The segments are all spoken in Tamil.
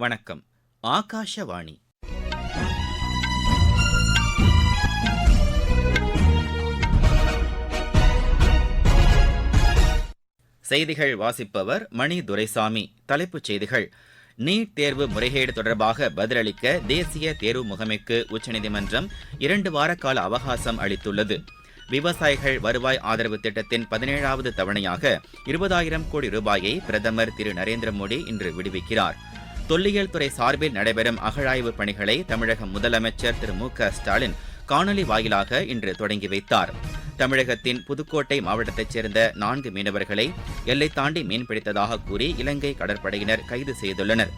வணக்கம். ஆகாஷவாணி. செய்திகள் வாசிப்பவர் மணி துரைசாமி. தலைப்புச் செய்திகள். நீட் தேர்வு முறைகேடு தொடர்பாக பதிலளிக்க தேசிய தேர்வு முகமைக்கு உச்சநீதிமன்றம் இரண்டு வார கால அவகாசம் அளித்துள்ளது. விவசாயிகள் வருவாய் ஆதரவு திட்டத்தின் பதினேழாவது தவணையாக இருபதாயிரம் கோடி ரூபாயை பிரதமர் திரு நரேந்திர மோடி இன்று விடுவிக்கிறார். தொல்லியல் துறை சார்பில் நடைபெறும் அகழாய்வு பணிகளை தமிழக முதலமைச்சர் திரு மு க ஸ்டாலின் காணொலி வாயிலாக இன்று தொடங்கி வைத்தார். தமிழகத்தின் புதுக்கோட்டை மாவட்டத்தைச் சேர்ந்த நான்கு மீனவர்களை எல்லை தாண்டி மீன்பிடித்ததாக கூறி இலங்கை கடற்படையினர் கைது செய்துள்ளனர்.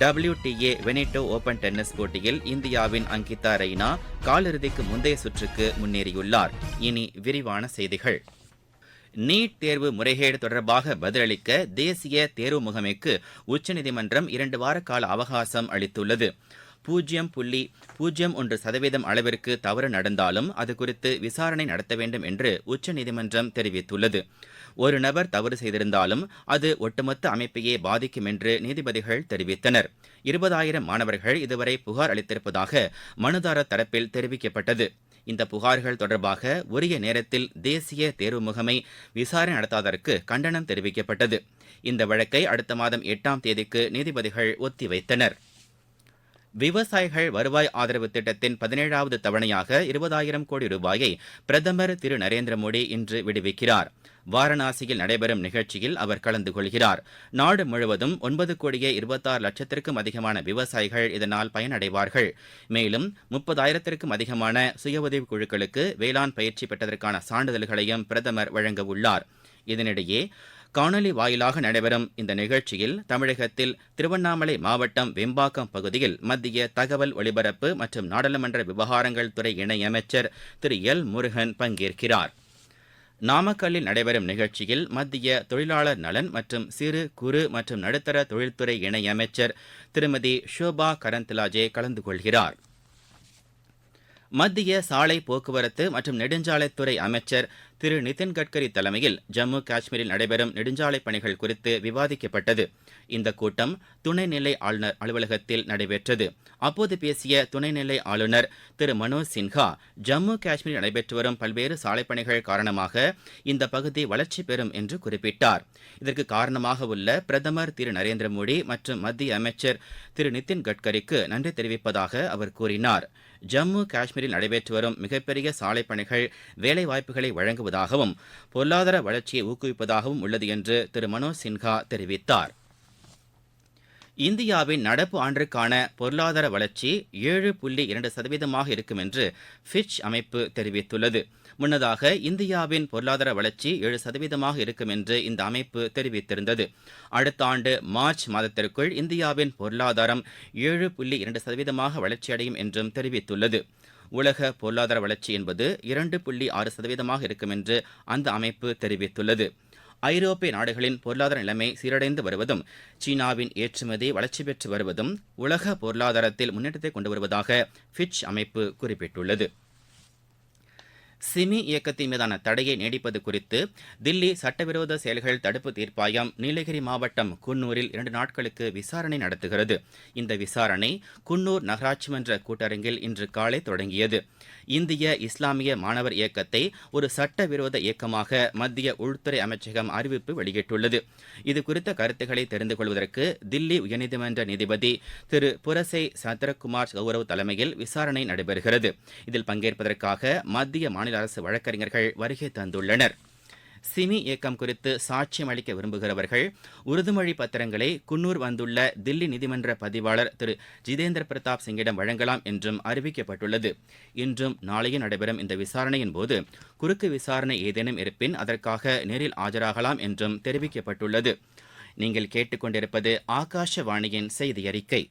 WTA வெனிட்டோ ஓபன் டென்னிஸ் போட்டியில் இந்தியாவின் அங்கிதா ரெய்னா காலிறுதிக்கு முந்தைய சுற்றுக்கு முன்னேறியுள்ளார். இனி விரிவான செய்திகள். நீட் தேர்வு முறைகேடு தொடர்பாக பதிலளிக்க தேசிய தேர்வு முகமைக்கு உச்சநீதிமன்றம் இரண்டு வார கால அவகாசம் அளித்துள்ளது. பூஜ்ஜியம் புள்ளி பூஜ்ஜியம் ஒன்று சதவீதம் அளவிற்கு தவறு நடந்தாலும் அது குறித்து விசாரணை நடத்த வேண்டும் என்று உச்சநீதிமன்றம் தெரிவித்துள்ளது. ஒரு நபர் தவறு செய்திருந்தாலும் அது ஒட்டுமொத்த அமைப்பையே பாதிக்கும் என்று நீதிபதிகள் தெரிவித்தனர். இருபதாயிரம் மாணவர்கள் இதுவரை புகார் அளித்திருப்பதாக மனுதாரர் தரப்பில் தெரிவிக்கப்பட்டது. இந்த புகார்கள் தொடர்பாக உரிய நேரத்தில் தேசிய தேர்வு முகமை விசாரணை நடத்தாததற்கு கண்டனம் தெரிவிக்கப்பட்டது. இந்த வழக்கை அடுத்த மாதம் எட்டாம் தேதிக்கு நீதிபதிகள் ஒத்திவைத்தனா் விவசாயிகள் வருவாய் ஆதரவு திட்டத்தின் பதினேழாவது தவணையாக இருபதாயிரம் கோடி ரூபாயை பிரதமர் திரு நரேந்திர மோடி இன்று விடுவிக்கிறார். வாரணாசியில் நடைபெறும் நிகழ்ச்சியில் அவர் கலந்து கொள்கிறார். நாடு முழுவதும் ஒன்பது கோடியே இருபத்தாறு லட்சத்திற்கும் அதிகமான விவசாயிகள் இதனால் பயனடைவார்கள். மேலும் முப்பதாயிரத்திற்கும் அதிகமான சுய உதவி குழுக்களுக்கு வேளாண் பயிற்சி பெற்றதற்கான சான்றிதழ்களையும் பிரதமர் வழங்க உள்ளார். இதனிடையே காணொலி வாயிலாக நடைபெறும் இந்த நிகழ்ச்சியில் தமிழகத்தில் திருவண்ணாமலை மாவட்டம் வெம்பாக்கம் பகுதியில் மத்திய தகவல் ஒலிபரப்பு மற்றும் நாடாளுமன்ற விவகாரங்கள் துறை இணையமைச்சர் திரு எல் முருகன் பங்கேற்கிறார். நாமக்கல்லில் நடைபெறும் நிகழ்ச்சியில் மத்திய தொழிலாளர் நலன் மற்றும் சிறு குறு மற்றும் நடுத்தர தொழில்துறை இணையமைச்சர் திருமதி ஷோபா கரந்த்லாஜே கலந்து கொள்கிறார். மத்திய சாலை போக்குவரத்து மற்றும் நெடுஞ்சாலைத்துறை அமைச்சர் திரு நிதின் கட்கரி தலைமையில் ஜம்மு காஷ்மீரில் நடைபெறும் நெடுஞ்சாலை பணிகள் குறித்து விவாதிக்கப்பட்டது. இந்த கூட்டம் துணைநிலை ஆளுநர் அலுவலகத்தில் நடைபெற்றது. அப்போது பேசிய துணைநிலை ஆளுநர் திரு மனோஜ் சின்ஹா ஜம்மு காஷ்மீரில் நடைபெற்று வரும் பல்வேறு சாலை பணிகள் காரணமாக இந்த பகுதி வளர்ச்சி பெறும் என்று குறிப்பிட்டார். இதற்கு காரணமாக உள்ள பிரதமர் திரு நரேந்திர மோடி மற்றும் மத்திய அமைச்சர் திரு நிதின் கட்கரிக்கு நன்றி தெரிவிப்பதாக அவர் கூறினார். ஜம்மு காஷ்மீரில் நடைபெற்று வரும் மிகப்பெரிய சாலை பணிகள் வேலை வாய்ப்புகளை உதவுவதாகவும் பொருளாதார வளர்ச்சியை ஊக்குவிப்பதாகவும் உள்ளது என்று திரு மனோஜ் சின்ஹா தெரிவித்தார். இந்தியாவின் நடப்பு ஆண்டிற்கான பொருளாதார வளர்ச்சி ஏழு புள்ளி இரண்டு சதவீதமாக இருக்கும் என்று ஃபிட்ச் அமைப்பு தெரிவித்துள்ளது. முன்னதாக இந்தியாவின் பொருளாதார வளர்ச்சி ஏழு சதவீதமாக இருக்கும் என்று இந்த அமைப்பு தெரிவித்திருந்தது. அடுத்த ஆண்டு மார்ச் மாதத்திற்குள் இந்தியாவின் பொருளாதாரம் ஏழு புள்ளி இரண்டு சதவீதமாக வளர்ச்சியடையும் என்றும் தெரிவித்துள்ளது. உலக பொருளாதார வளர்ச்சி என்பது இரண்டு புள்ளி ஆறு சதவீதமாக இருக்கும் என்று அந்த அமைப்பு தெரிவித்துள்ளது. ஐரோப்பிய நாடுகளின் பொருளாதார நிலைமை சீரடைந்து வருவதும் சீனாவின் ஏற்றுமதி வளர்ச்சி பெற்று வருவதும் உலக பொருளாதாரத்தில் முன்னேற்றத்தை கொண்டு வருவதாக ஃபிட்ச் அமைப்பு குறிப்பிட்டுள்ளது. சிமி இயக்கத்தின் மீதான தடையை நீடிப்பது குறித்து தில்லி சட்டவிரோத செயல்கள் தடுப்பு தீர்ப்பாயம் நீலகிரி மாவட்டம் குன்னூரில் இரண்டு நாட்களுக்கு விசாரணை நடத்துகிறது. இந்த விசாரணை குன்னூர் நகராட்சி மன்ற கூட்டரங்கில் இன்று காலை தொடங்கியது. இந்திய இஸ்லாமிய மாணவர் இயக்கத்தை ஒரு சட்டவிரோத இயக்கமாக மத்திய உள்துறை அமைச்சகம் அறிவிப்பு வெளியிட்டுள்ளது. இது குறித்த கருத்துக்களை தெரிந்து கொள்வதற்கு தில்லி உயர்நீதிமன்ற நீதிபதி திரு புரசை சந்திரகுமார் கௌரவ் தலைமையில் விசாரணை நடைபெறுகிறது. இதில் பங்கேற்பதற்காக மத்திய மாநில அரசு வழக்கறிஞர்கள் வருகை தந்துள்ளனர். சிமி இயக்கம் குறித்து சாட்சியம் அளிக்க விரும்புகிறவர்கள் உறுதிமொழி பத்திரங்களை குன்னூர் வந்துள்ள தில்லி நீதிமன்ற பதிவாளர் திரு. ஜிதேந்திர பிரதாப் சிங்கிடம் வழங்கலாம் என்றும் அறிவிக்கப்பட்டுள்ளது. இன்றும் நாளையும் நடைபெறும் இந்த விசாரணையின் போது குறுக்கு விசாரணை ஏதேனும் இருப்பின் அதற்காக நேரில் ஆஜராகலாம் என்றும் தெரிவிக்கப்பட்டுள்ளது. நீங்கள் கேட்டுக்கொண்டிருப்பது ஆகாஷவாணியின் செய்தி அறிக்கை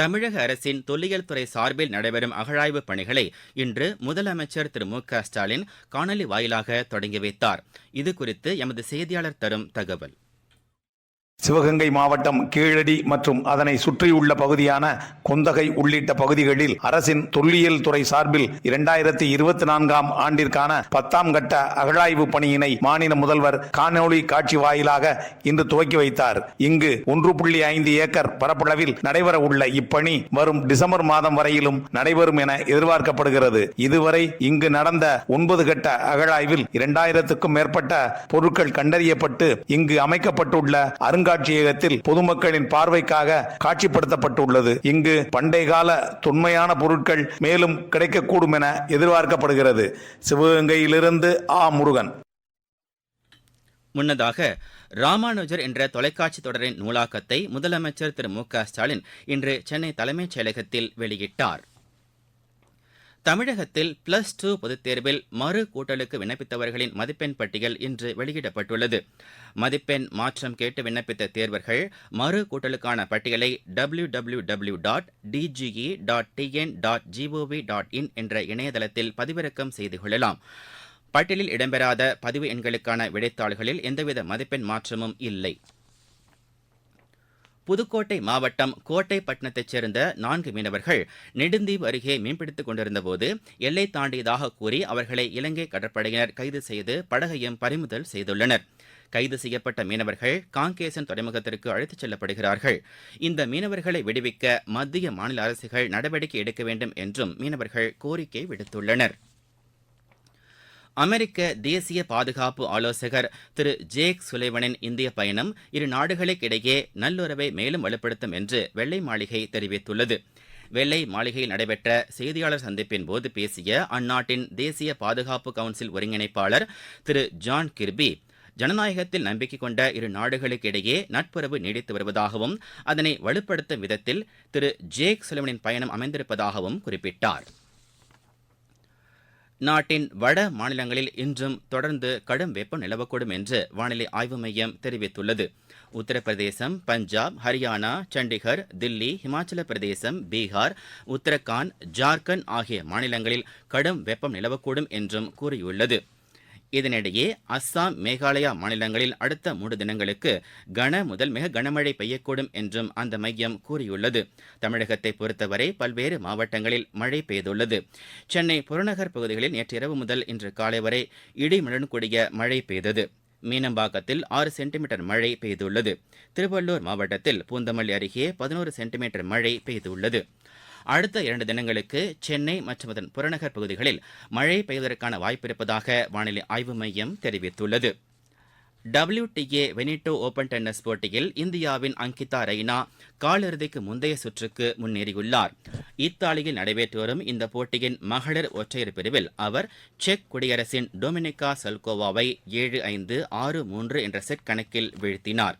தமிழக அரசின் தொல்லியல் துறை சார்பில் நடைபெறும் அகழாய்வு பணிகளை இன்று முதலமைச்சர் திரு மு க ஸ்டாலின் காணொலி வாயிலாக தொடங்கி வைத்தார். இது குறித்து எமது செய்தியாளர் தரும் தகவல். சிவகங்கை மாவட்டம் கீழடி மற்றும் அதனை சுற்றியுள்ள பகுதியான கொந்தகை உள்ளிட்ட பகுதிகளில் அரசின் தொல்லியல் துறை சார்பில் இரண்டாயிரத்தி இருபத்தி நான்காம் ஆண்டிற்கான பத்தாம் கட்ட அகழாய்வு பணியினை மாநில முதல்வர் காணொலி காட்சி வாயிலாக இன்று துவக்கி வைத்தார். இங்கு ஒன்று புள்ளி ஐந்து ஏக்கர் பரப்பளவில் நடைபெற உள்ள இப்பணி வரும் டிசம்பர் மாதம் வரையிலும் நடைபெறும் என எதிர்பார்க்கப்படுகிறது. இதுவரை இங்கு நடந்த ஒன்பது கட்ட அகழாய்வில் இரண்டாயிரத்துக்கும் மேற்பட்ட பொருட்கள் கண்டறியப்பட்டு இங்கு அமைக்கப்பட்டுள்ள அருங்க அருங்காட்சியகத்தில் பொதுமக்களின் பார்வைக்காக காட்சிப்படுத்தப்பட்டுள்ளது. இங்கு பண்டைய கால தொன்மையான பொருட்கள் மேலும் கிடைக்கக்கூடும் என எதிர்பார்க்கப்படுகிறது. சிவகங்கையிலிருந்து ஆ. முருகன். முன்னதாக ராமானுஜர் என்ற தொலைக்காட்சி தொடரின் நூலாக்கத்தை முதலமைச்சர் திரு மு க ஸ்டாலின் இன்று சென்னை தலைமைச் செயலகத்தில் வெளியிட்டார். தமிழகத்தில் பிளஸ் டூ பொதுத் தேர்வில் மறு கூட்டலுக்கு விண்ணப்பித்தவர்களின் மதிப்பெண் பட்டியல் இன்று வெளியிடப்பட்டுள்ளது. மதிப்பெண் மாற்றம் கேட்டு விண்ணப்பித்த தேர்வர்கள் மறு கூட்டலுக்கான பட்டியலை W W W dot DGE dot TN dot GOV dot in என்ற இணையதளத்தில் பதிவிறக்கம் செய்து கொள்ளலாம். பட்டியலில் இடம்பெறாத பதிவு எண்களுக்கான விடைத்தாள்களில் எந்தவித மதிப்பெண் மாற்றமும் இல்லை. புதுக்கோட்டை மாவட்டம் கோட்டைப்பட்டினத்தைச் சேர்ந்த நான்கு மீனவர்கள் நெடுந்தீவு அருகே மீன்பிடித்துக் கொண்டிருந்தபோது எல்லை தாண்டியதாக கூறி அவர்களை இலங்கை கடற்படையினர் கைது செய்து படகையும் பறிமுதல் செய்துள்ளனர். கைது செய்யப்பட்ட மீனவர்கள் காங்கேசன் துறைமுகத்திற்கு அழைத்துச் செல்லப்படுகிறார்கள். இந்த மீனவர்களை விடுவிக்க மத்திய மாநில அரசுகள் நடவடிக்கை எடுக்க வேண்டும் என்றும் மீனவர்கள் கோரிக்கை விடுத்துள்ளனர். அமெரிக்க தேசிய பாதுகாப்பு ஆலோசகர் திரு ஜேக் சுலைவனின் இந்திய பயணம் இரு நாடுகளுக்கிடையே நல்லுறவை மேலும் வலுப்படுத்தும் என்று வெள்ளை மாளிகை தெரிவித்துள்ளது. வெள்ளை மாளிகையில் நடைபெற்ற செய்தியாளர் சந்திப்பின் போது பேசிய அந்நாட்டின் தேசிய பாதுகாப்பு கவுன்சில் ஒருங்கிணைப்பாளர் திரு ஜான் கிர்பி ஜனநாயகத்தில் நம்பிக்கை கொண்ட இரு நாடுகளுக்கிடையே நட்புறவு நீடித்து வருவதாகவும் அதனை வலுப்படுத்தும் விதத்தில் திரு ஜேக் சுலைவனின் பயணம் அமைந்திருப்பதாகவும் குறிப்பிட்டார். நாட்டின் வட மாநிலங்களில் இன்றும் தொடர்ந்து கடும் வெப்பம் நிலவக்கூடும் என்று வானிலை ஆய்வு மையம் தெரிவித்துள்ளது. உத்தரப்பிரதேசம் பஞ்சாப் ஹரியானா சண்டிகர் தில்லி ஹிமாச்சல பிரதேசம் பீகார் உத்தரகாண்ட் ஜார்க்கண்ட் ஆகிய மாநிலங்களில் கடும் வெப்பம் நிலவக்கூடும் என்றும் கூறியுள்ளது. இதனிடையே அஸ்ஸாம் மேகாலயா மாநிலங்களில் அடுத்த மூன்று தினங்களுக்கு கன முதல் மிக கனமழை பெய்யக்கூடும் என்றும் அந்த மையம் கூறியுள்ளது. தமிழகத்தை பொறுத்தவரை பல்வேறு மாவட்டங்களில் மழை பெய்துள்ளது. சென்னை புறநகர் பகுதிகளில் நேற்றிரவு முதல் இன்று காலை வரை இடிமழுடன் கூடிய மழை பெய்தது. மீனம்பாக்கத்தில் ஆறு சென்டிமீட்டர் மழை பெய்துள்ளது. திருவள்ளூர் மாவட்டத்தில் பூந்தமல்லி அருகே பதினோரு சென்டிமீட்டர் மழை பெய்துள்ளது. அடுத்த இரண்டு தினங்களுக்கு சென்னை மற்றும் அதன் புறநகர் பகுதிகளில் மழை பெய்வதற்கான வாய்ப்பிருப்பதாக வானிலை ஆய்வு மையம் தெரிவித்துள்ளது. டபிள்யூடிஏ வெனிட்டோ ஓபன் டென்னிஸ் போட்டியில் இந்தியாவின் அங்கிதா ரெய்னா காலிறுதிக்கு முந்தைய சுற்றுக்கு முன்னேறியுள்ளார். இத்தாலியில் நடைபெற்று வரும் இந்த போட்டியின் மகளிர் ஒற்றையர் பிரிவில் அவர் செக் குடியரசின் டொமினிகா சல்கோவாவை ஏழு ஐந்து ஆறு மூன்று என்ற செட் கணக்கில் வீழ்த்தினார்.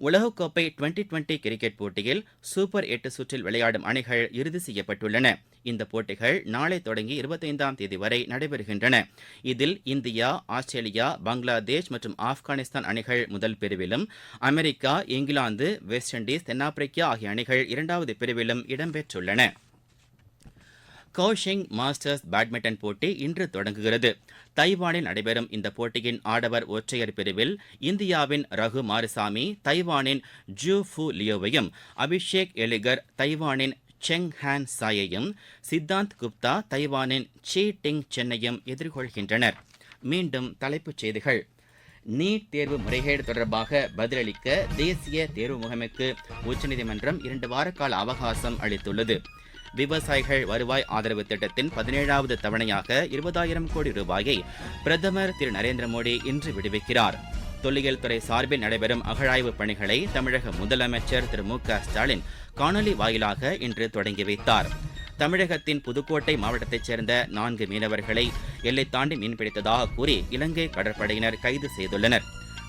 உலகக்கோப்பை டுவெண்டி டுவெண்டி கிரிக்கெட் போட்டியில் சூப்பர் எட்டு சுற்றில் விளையாடும் அணிகள் இறுதி செய்யப்பட்டுள்ளன. இந்த போட்டிகள் நாளை தொடங்கி இருபத்தைந்தாம் தேதி வரை நடைபெறுகின்றன. இதில் இந்தியா ஆஸ்திரேலியா பங்களாதேஷ் மற்றும் ஆப்கானிஸ்தான் அணிகள் முதல் பிரிவிலும் அமெரிக்கா இங்கிலாந்து வெஸ்ட் இண்டீஸ் தென்னாப்பிரிக்கா ஆகிய அணிகள் இரண்டாவது பிரிவிலும் இடம்பெற்றுள்ளன. கோஷிங் மாஸ்டர்ஸ் பேட்மிண்டன் போட்டி இன்று தொடங்குகிறது. தைவானில் நடைபெறும் இந்த போட்டியின் ஆடவர் ஒற்றையர் பிரிவில் இந்தியாவின் ரகு மாரிசாமி தைவானின் ஜூ ஃபு லியோவையும் அபிஷேக் எலிகர் தைவானின் செங் ஹான் சாயையும் சித்தாந்த் குப்தா தைவானின் சி டிங் சென்னையும் எதிர்கொள்கின்றனர். மீண்டும் தலைப்புச் செய்திகள். நீட் தேர்வு முறைகேடு தொடர்பாக பதிலளிக்க தேசிய தேர்வு முகமைக்கு உச்சநீதிமன்றம் இரண்டு வார கால அவகாசம் அளித்துள்ளது. விவசாயிகள் வருவாய் ஆதரவு திட்டத்தின் பதினேழாவது தவணையாக இருபதாயிரம் கோடி ரூபாயை பிரதமர் திரு நரேந்திர மோடி இன்று விடுவிக்கிறார். தொல்லியல் துறை சார்பில் நடைபெறும் அகழாய்வு பணிகளை தமிழக முதலமைச்சர் திரு மு க ஸ்டாலின் காணொலி வாயிலாக இன்று தொடங்கி வைத்தார். தமிழகத்தின் புதுக்கோட்டை மாவட்டத்தைச் சேர்ந்த நான்கு மீனவர்களை எல்லை தாண்டி மீன்பிடித்ததாக கூறி இலங்கை கடற்படையினர் கைது செய்துள்ளனர்.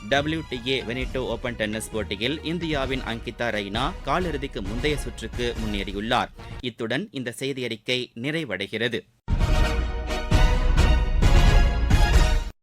டபிள்யூடிஏ வெனிட்டோ ஓபன் டென்னிஸ் போட்டியில் இந்தியாவின் அங்கிதா ரெய்னா காலிறுதிக்கு முந்தைய சுற்றுக்கு முன்னேறியுள்ளார். இத்துடன் இந்த செய்தியறிக்கை நிறைவடைகிறது.